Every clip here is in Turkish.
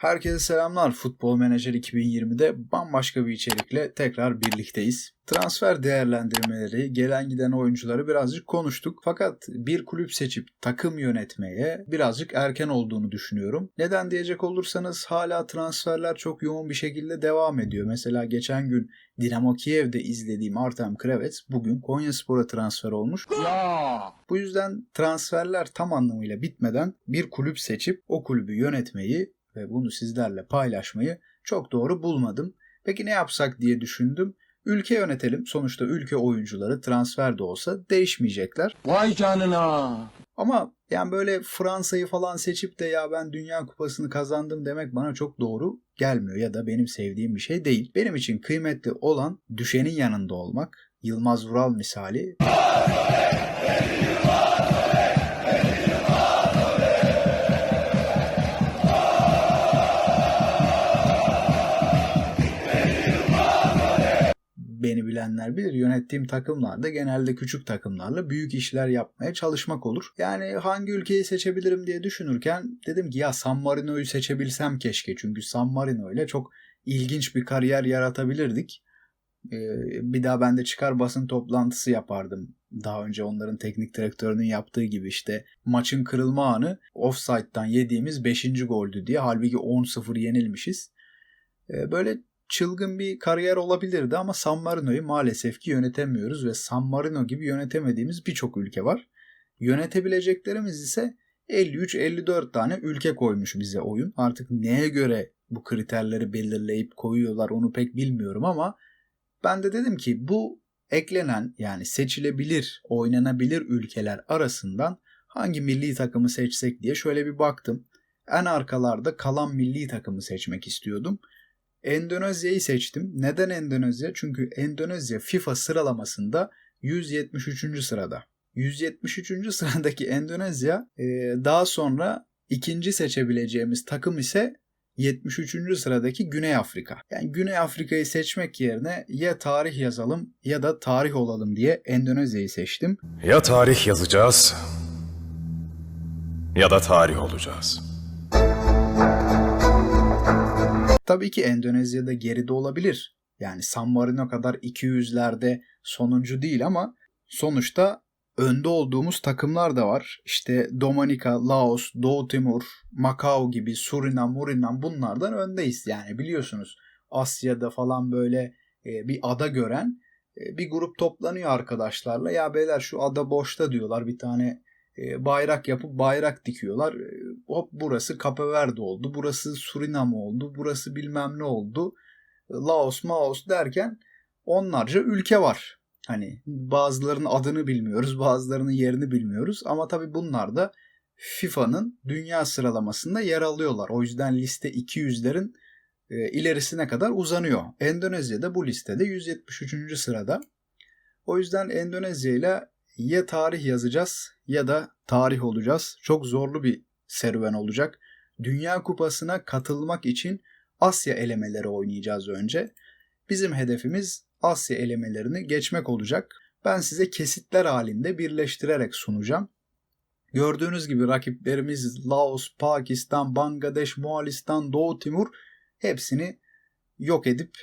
Herkese selamlar. Futbol Menajer 2020'de bambaşka bir içerikle tekrar birlikteyiz. Transfer değerlendirmeleri, gelen giden oyuncuları birazcık konuştuk. Fakat bir kulüp seçip takım yönetmeye birazcık erken olduğunu düşünüyorum. Neden diyecek olursanız hala transferler çok yoğun bir şekilde devam ediyor. Mesela geçen gün Dinamo Kiev'de izlediğim Artem Kravets bugün Konyaspor'a transfer olmuş. Ya. Bu yüzden transferler tam anlamıyla bitmeden bir kulüp seçip o kulübü yönetmeyi ve bunu sizlerle paylaşmayı çok doğru bulmadım. Peki ne yapsak diye düşündüm. Ülke yönetelim. Sonuçta ülke oyuncuları transfer de olsa değişmeyecekler. Vay canına. Ama yani böyle Fransa'yı falan seçip de ya ben Dünya Kupası'nı kazandım demek bana çok doğru gelmiyor ya da benim sevdiğim bir şey değil. Benim için kıymetli olan düşenin yanında olmak. Yılmaz Vural misali. Beni bilenler bilir. Yönettiğim takımlarda genelde küçük takımlarla büyük işler yapmaya çalışmak olur. Yani hangi ülkeyi seçebilirim diye düşünürken dedim ki ya San Marino'yu seçebilsem keşke. Çünkü San Marino ile çok ilginç bir kariyer yaratabilirdik. Ee, bir daha ben de çıkar basın toplantısı yapardım. Daha önce onların teknik direktörünün yaptığı gibi işte maçın kırılma anı offside'dan yediğimiz 5. goldü diye. Halbuki 10-0 yenilmişiz. Ee, böyle çılgın bir kariyer olabilirdi ama San Marino'yu maalesef ki yönetemiyoruz ve San Marino gibi yönetemediğimiz birçok ülke var. Yönetebileceklerimiz ise 53-54 tane ülke koymuş bize oyun. Artık neye göre bu kriterleri belirleyip koyuyorlar onu pek bilmiyorum ama ben de dedim ki bu eklenen yani seçilebilir, oynanabilir ülkeler arasından hangi milli takımı seçsek diye şöyle bir baktım. En arkalarda kalan milli takımı seçmek istiyordum. Endonezya'yı seçtim. Neden Endonezya? Çünkü Endonezya FIFA sıralamasında 173. sırada. 173. sıradaki Endonezya daha sonra ikinci seçebileceğimiz takım ise 73. sıradaki Güney Afrika. Yani Güney Afrika'yı seçmek yerine ya tarih yazalım ya da tarih olalım diye Endonezya'yı seçtim. Ya tarih yazacağız ya da tarih olacağız. Tabii ki Endonezya'da geride olabilir. Yani San Marino kadar 200'lerde sonuncu değil ama sonuçta önde olduğumuz takımlar da var. İşte Dominika, Laos, Doğu Timur, Macau gibi Surinam, Murinam bunlardan öndeyiz. Yani biliyorsunuz Asya'da falan böyle e, bir ada gören e, bir grup toplanıyor arkadaşlarla. Ya beyler şu ada boşta diyorlar bir tane bayrak yapıp bayrak dikiyorlar. E, hop burası Cape Verde oldu. Burası Surinam oldu. Burası bilmem ne oldu. Laos, Maos derken onlarca ülke var. Hani bazılarının adını bilmiyoruz, bazılarının yerini bilmiyoruz ama tabii bunlar da FIFA'nın dünya sıralamasında yer alıyorlar. O yüzden liste 200'lerin e, ilerisine kadar uzanıyor. Endonezya da bu listede 173. sırada. O yüzden Endonezya ile ya tarih yazacağız ya da tarih olacağız. Çok zorlu bir serüven olacak. Dünya Kupası'na katılmak için Asya elemeleri oynayacağız önce. Bizim hedefimiz Asya elemelerini geçmek olacak. Ben size kesitler halinde birleştirerek sunacağım. Gördüğünüz gibi rakiplerimiz Laos, Pakistan, Bangladeş, Moğolistan, Doğu Timur hepsini yok edip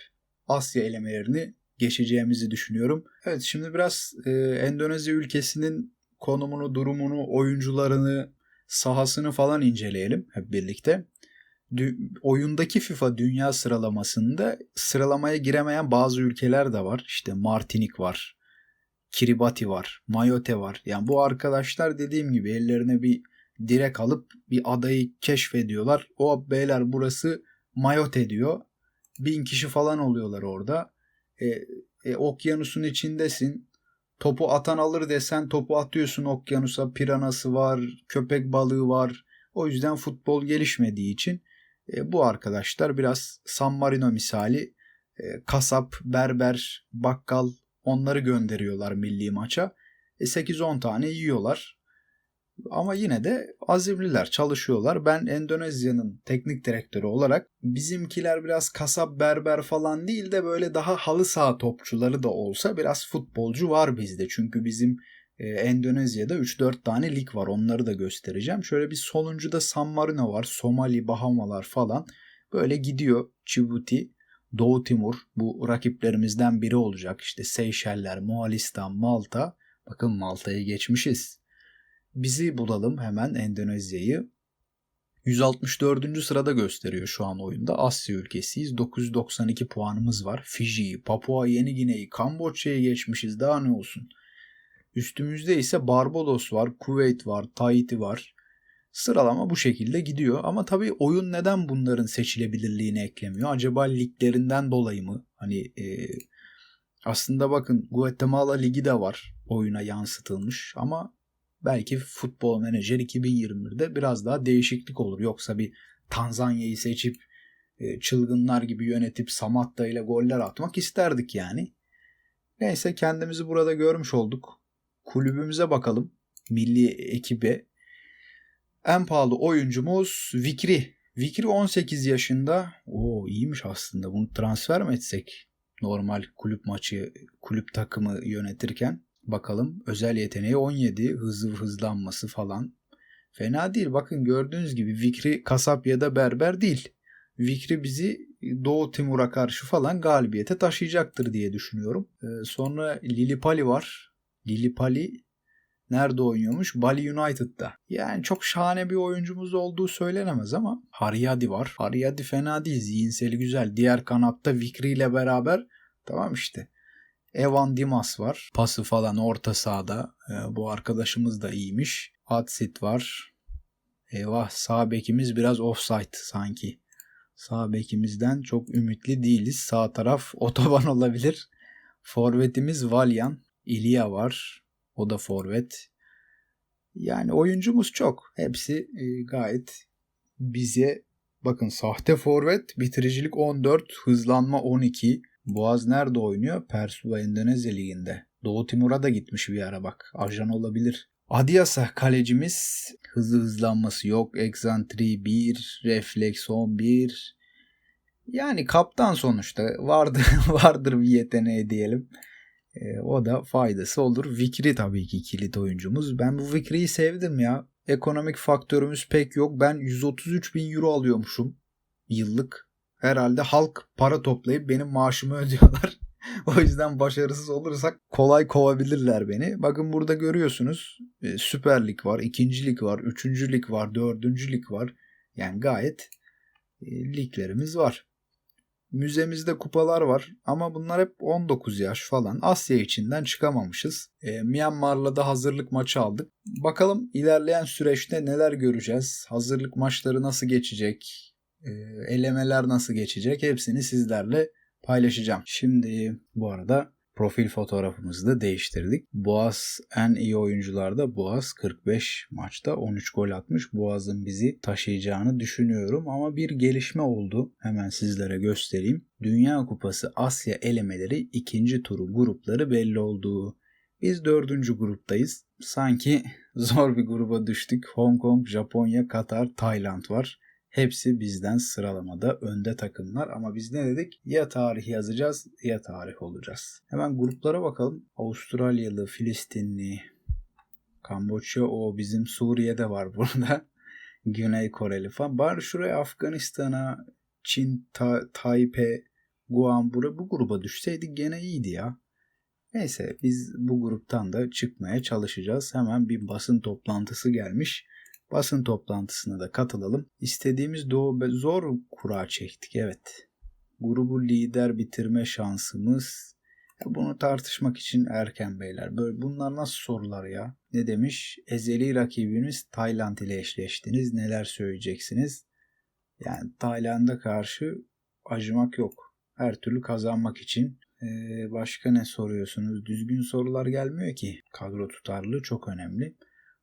Asya elemelerini geçeceğimizi düşünüyorum. Evet şimdi biraz e, Endonezya ülkesinin konumunu, durumunu, oyuncularını, sahasını falan inceleyelim hep birlikte. Dü- oyundaki FIFA dünya sıralamasında sıralamaya giremeyen bazı ülkeler de var. İşte Martinik var, Kiribati var, Mayotte var. Yani bu arkadaşlar dediğim gibi ellerine bir direk alıp bir adayı keşfediyorlar. O beyler burası Mayotte diyor. Bin kişi falan oluyorlar orada. E, e, okyanusun içindesin. Topu atan alır desen topu atıyorsun okyanusa. Piranası var, köpek balığı var. O yüzden futbol gelişmediği için e, bu arkadaşlar biraz San Marino misali e, kasap, berber, bakkal onları gönderiyorlar milli maça. E, 8-10 tane yiyorlar. Ama yine de azimliler, çalışıyorlar. Ben Endonezya'nın teknik direktörü olarak bizimkiler biraz kasap berber falan değil de böyle daha halı saha topçuları da olsa biraz futbolcu var bizde. Çünkü bizim e, Endonezya'da 3-4 tane lig var. Onları da göstereceğim. Şöyle bir sonuncuda San Marino var. Somali, Bahamalar falan. Böyle gidiyor Djibouti, Doğu Timur bu rakiplerimizden biri olacak. İşte Seyşeller, Moğolistan, Malta. Bakın Malta'yı geçmişiz. Bizi bulalım hemen Endonezya'yı. 164. sırada gösteriyor şu an oyunda. Asya ülkesiyiz. 992 puanımız var. Fiji'yi, Papua Yeni Gine'yi, Kamboçya'yı geçmişiz. Daha ne olsun. Üstümüzde ise Barbados var, Kuveyt var, Tahiti var. Sıralama bu şekilde gidiyor. Ama tabii oyun neden bunların seçilebilirliğini eklemiyor? Acaba liglerinden dolayı mı? Hani e, aslında bakın Guatemala Ligi de var oyuna yansıtılmış ama belki Futbol Manager 2021'de biraz daha değişiklik olur. Yoksa bir Tanzanya'yı seçip e, çılgınlar gibi yönetip Samatta ile goller atmak isterdik yani. Neyse kendimizi burada görmüş olduk. Kulübümüze bakalım. Milli ekibe. En pahalı oyuncumuz Vikri. Vikri 18 yaşında. Oo iyiymiş aslında. Bunu transfer mi etsek? Normal kulüp maçı, kulüp takımı yönetirken. Bakalım özel yeteneği 17, hızlı hızlanması falan. Fena değil. Bakın gördüğünüz gibi Vikri kasap ya da berber değil. Vikri bizi Doğu Timur'a karşı falan galibiyete taşıyacaktır diye düşünüyorum. Ee, sonra Lilipali var. Lilipali nerede oynuyormuş? Bali United'da. Yani çok şahane bir oyuncumuz olduğu söylenemez ama Haryadi var. Haryadi fena değil. Zihinseli güzel. Diğer kanatta Vikri ile beraber tamam işte. Evan Dimas var. Pası falan orta sahada. Ee, bu arkadaşımız da iyiymiş. Atsit var. Eyvah sağ bekimiz biraz offside sanki. Sağ bekimizden çok ümitli değiliz. Sağ taraf otoban olabilir. Forvetimiz Valyan. İlya var. O da forvet. Yani oyuncumuz çok. Hepsi e, gayet bize bakın sahte forvet bitiricilik 14, hızlanma 12. Boğaz nerede oynuyor? Persuva Endonezya Ligi'nde. Doğu Timur'a da gitmiş bir ara bak. Ajan olabilir. Adiasa kalecimiz hızlı hızlanması yok. Eksantri 1, refleks 11. Yani kaptan sonuçta vardır vardır bir yeteneği diyelim. E, o da faydası olur. Vikri tabii ki kilit oyuncumuz. Ben bu Vikri'yi sevdim ya. Ekonomik faktörümüz pek yok. Ben 133 bin euro alıyormuşum yıllık. Herhalde halk para toplayıp benim maaşımı ödüyorlar. o yüzden başarısız olursak kolay kovabilirler beni. Bakın burada görüyorsunuz e, Süper Lig var, İkinci Lig var, Üçüncü Lig var, Dördüncü Lig var. Yani gayet e, liglerimiz var. Müzemizde kupalar var ama bunlar hep 19 yaş falan. Asya içinden çıkamamışız. E, Myanmar'la da hazırlık maçı aldık. Bakalım ilerleyen süreçte neler göreceğiz? Hazırlık maçları nasıl geçecek? E, elemeler nasıl geçecek? Hepsini sizlerle paylaşacağım. Şimdi bu arada profil fotoğrafımızı da değiştirdik. Boğaz en iyi oyuncularda Boğaz 45 maçta 13 gol atmış. Boğaz'ın bizi taşıyacağını düşünüyorum ama bir gelişme oldu. Hemen sizlere göstereyim. Dünya Kupası Asya elemeleri ikinci turu grupları belli oldu. Biz dördüncü gruptayız. Sanki zor bir gruba düştük. Hong Kong, Japonya, Katar, Tayland var. Hepsi bizden sıralamada önde takımlar ama biz ne dedik? Ya tarih yazacağız ya tarih olacağız. Hemen gruplara bakalım. Avustralyalı, Filistinli, Kamboçya o bizim Suriye'de var burada. Güney Koreli falan. Bari şuraya Afganistan'a, Çin, Ta- Taipei, Guam bura bu gruba düşseydik gene iyiydi ya. Neyse biz bu gruptan da çıkmaya çalışacağız. Hemen bir basın toplantısı gelmiş. Basın toplantısına da katılalım. İstediğimiz doğu zor kura çektik evet. Grubu lider bitirme şansımız bunu tartışmak için erken beyler. Böyle bunlar nasıl sorular ya? Ne demiş? Ezeli rakibiniz Tayland ile eşleştiniz. Neler söyleyeceksiniz? Yani Tayland'a karşı acımak yok. Her türlü kazanmak için. Ee, başka ne soruyorsunuz? Düzgün sorular gelmiyor ki. Kadro tutarlılığı çok önemli.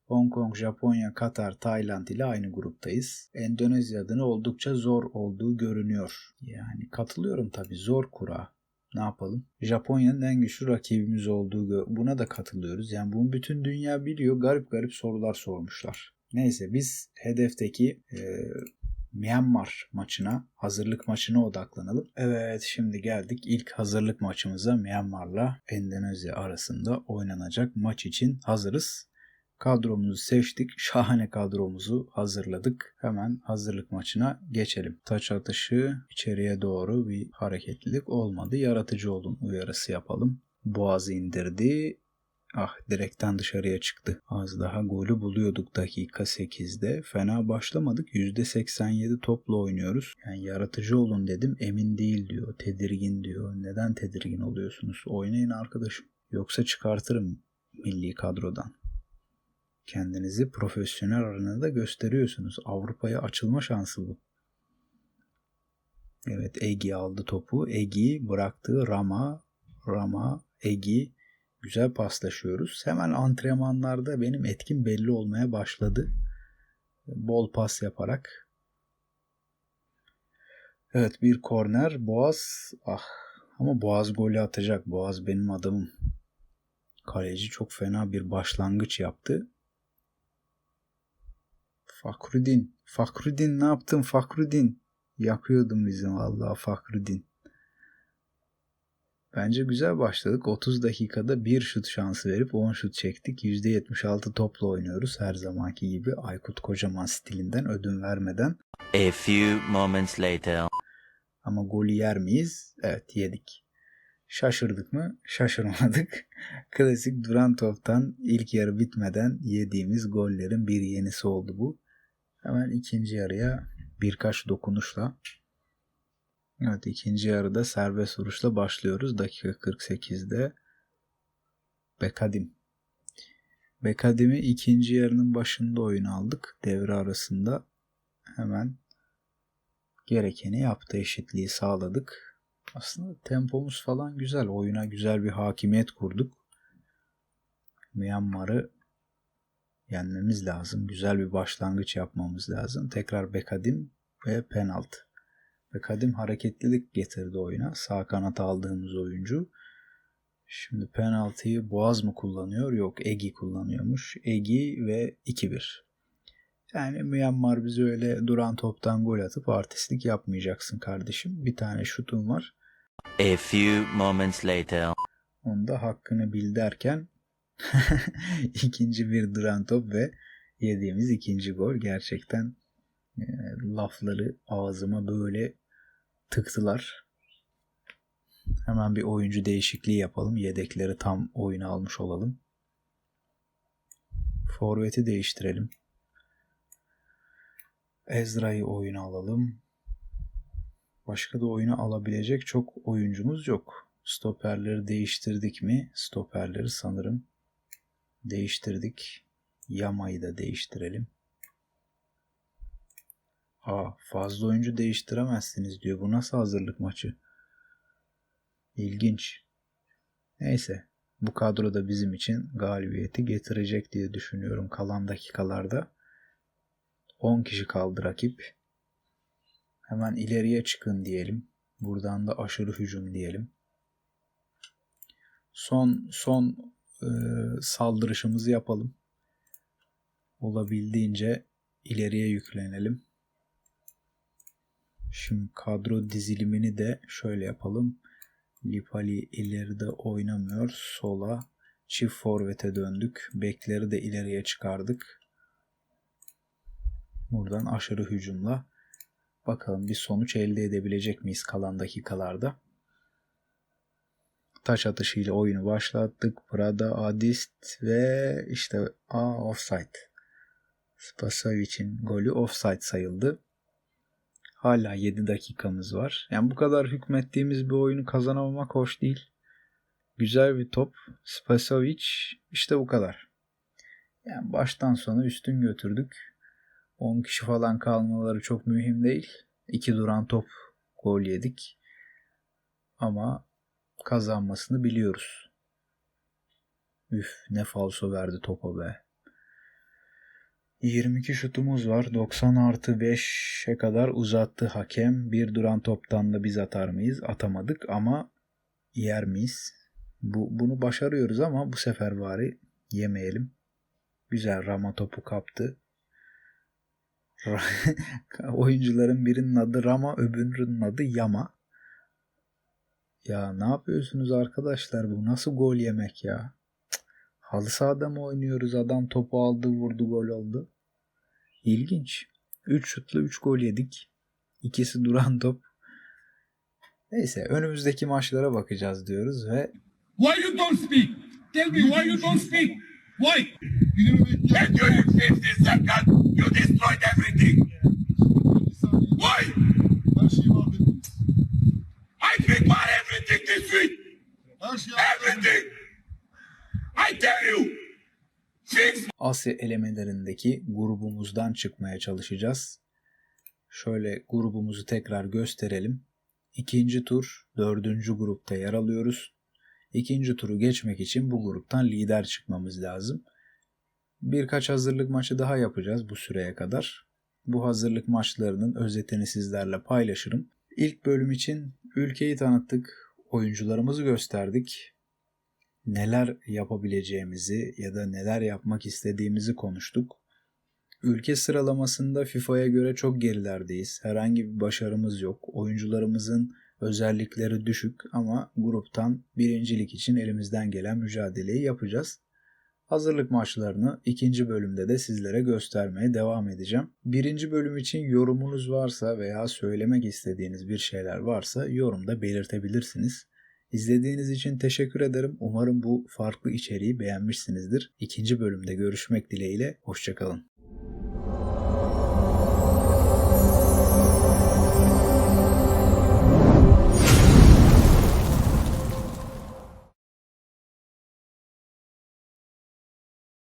Hong Kong, Japonya, Katar, Tayland ile aynı gruptayız. Endonezya adına oldukça zor olduğu görünüyor. Yani katılıyorum tabii zor kura. Ne yapalım? Japonya'nın en güçlü rakibimiz olduğu buna da katılıyoruz. Yani bunu bütün dünya biliyor. Garip garip sorular sormuşlar. Neyse biz hedefteki e, Myanmar maçına, hazırlık maçına odaklanalım. Evet şimdi geldik ilk hazırlık maçımıza Myanmar'la Endonezya arasında oynanacak maç için hazırız. Kadromuzu seçtik. Şahane kadromuzu hazırladık. Hemen hazırlık maçına geçelim. Taç atışı içeriye doğru bir hareketlilik olmadı. Yaratıcı olun uyarısı yapalım. Boğazı indirdi. Ah direkten dışarıya çıktı. Az daha golü buluyorduk dakika 8'de. Fena başlamadık. %87 topla oynuyoruz. Yani yaratıcı olun dedim. Emin değil diyor. Tedirgin diyor. Neden tedirgin oluyorsunuz? Oynayın arkadaşım. Yoksa çıkartırım milli kadrodan. Kendinizi profesyonel arenada gösteriyorsunuz. Avrupa'ya açılma şansı bu. Evet Egi aldı topu. Egi bıraktı Rama. Rama, Egi güzel paslaşıyoruz. Hemen antrenmanlarda benim etkim belli olmaya başladı. Bol pas yaparak. Evet bir korner. Boğaz ah ama Boğaz golü atacak. Boğaz benim adamım. Kaleci çok fena bir başlangıç yaptı. Fakrudin. Fakrudin ne yaptın Fakrudin? Yakıyordun bizim vallahi Fakrudin. Bence güzel başladık. 30 dakikada bir şut şansı verip 10 şut çektik. %76 topla oynuyoruz her zamanki gibi. Aykut Kocaman stilinden ödün vermeden. A few moments later. Ama golü yer miyiz? Evet yedik. Şaşırdık mı? Şaşırmadık. Klasik duran toptan ilk yarı bitmeden yediğimiz gollerin bir yenisi oldu bu. Hemen ikinci yarıya birkaç dokunuşla Evet ikinci yarıda serbest vuruşla başlıyoruz. Dakika 48'de Bekadim. Bekadim'i ikinci yarının başında oyun aldık. Devre arasında hemen gerekeni yaptı. Eşitliği sağladık. Aslında tempomuz falan güzel. Oyuna güzel bir hakimiyet kurduk. Myanmar'ı yenmemiz lazım. Güzel bir başlangıç yapmamız lazım. Tekrar Bekadim ve penaltı ve kadim hareketlilik getirdi oyuna. Sağ kanat aldığımız oyuncu. Şimdi penaltıyı Boğaz mı kullanıyor? Yok Egi kullanıyormuş. Egi ve 2-1. Yani Myanmar bize öyle duran toptan gol atıp artistlik yapmayacaksın kardeşim. Bir tane şutun var. A few moments later. Onda hakkını bil derken ikinci bir duran top ve yediğimiz ikinci gol gerçekten e, lafları ağzıma böyle tıktılar. Hemen bir oyuncu değişikliği yapalım. Yedekleri tam oyuna almış olalım. Forvet'i değiştirelim. Ezra'yı oyuna alalım. Başka da oyuna alabilecek çok oyuncumuz yok. Stoperleri değiştirdik mi? Stoperleri sanırım değiştirdik. Yama'yı da değiştirelim. Aa, fazla oyuncu değiştiremezsiniz diyor. Bu nasıl hazırlık maçı? İlginç. Neyse. Bu kadro da bizim için galibiyeti getirecek diye düşünüyorum kalan dakikalarda. 10 kişi kaldı rakip. Hemen ileriye çıkın diyelim. Buradan da aşırı hücum diyelim. Son son e, saldırışımızı yapalım. Olabildiğince ileriye yüklenelim. Şimdi kadro dizilimini de şöyle yapalım. Lipali ileride oynamıyor. Sola çift forvete döndük. Bekleri de ileriye çıkardık. Buradan aşırı hücumla bakalım bir sonuç elde edebilecek miyiz kalan dakikalarda. Taş atışıyla oyunu başlattık. Prada, Adist ve işte a offside. Spasavic'in golü offside sayıldı. Hala 7 dakikamız var. Yani bu kadar hükmettiğimiz bir oyunu kazanamamak hoş değil. Güzel bir top. Spasovic işte bu kadar. Yani baştan sona üstün götürdük. 10 kişi falan kalmaları çok mühim değil. 2 duran top gol yedik. Ama kazanmasını biliyoruz. Üf ne falso verdi topa be. 22 şutumuz var. 90 artı 5'e kadar uzattı hakem. Bir duran toptan da biz atar mıyız? Atamadık ama yer miyiz? Bu, bunu başarıyoruz ama bu sefer bari yemeyelim. Güzel Rama topu kaptı. Oyuncuların birinin adı Rama, öbürünün adı Yama. Ya ne yapıyorsunuz arkadaşlar bu nasıl gol yemek ya? Cık, Halı sahada mı oynuyoruz? Adam topu aldı, vurdu, gol oldu. İlginç. 3 şutla 3 gol yedik. İkisi duran top. Neyse önümüzdeki maçlara bakacağız diyoruz ve Why you don't speak? Tell me why you don't speak? Why? And during 50 seconds, you destroyed everything. Why? I speak about everything. Everything. I tell you. Asya elemelerindeki grubumuzdan çıkmaya çalışacağız. Şöyle grubumuzu tekrar gösterelim. İkinci tur dördüncü grupta yer alıyoruz. İkinci turu geçmek için bu gruptan lider çıkmamız lazım. Birkaç hazırlık maçı daha yapacağız bu süreye kadar. Bu hazırlık maçlarının özetini sizlerle paylaşırım. İlk bölüm için ülkeyi tanıttık, oyuncularımızı gösterdik. Neler yapabileceğimizi ya da neler yapmak istediğimizi konuştuk. Ülke sıralamasında FIFA'ya göre çok gerilerdeyiz. Herhangi bir başarımız yok. Oyuncularımızın özellikleri düşük ama gruptan birincilik için elimizden gelen mücadeleyi yapacağız. Hazırlık maçlarını ikinci bölümde de sizlere göstermeye devam edeceğim. Birinci bölüm için yorumunuz varsa veya söylemek istediğiniz bir şeyler varsa yorumda belirtebilirsiniz. İzlediğiniz için teşekkür ederim. Umarım bu farklı içeriği beğenmişsinizdir. İkinci bölümde görüşmek dileğiyle. Hoşçakalın.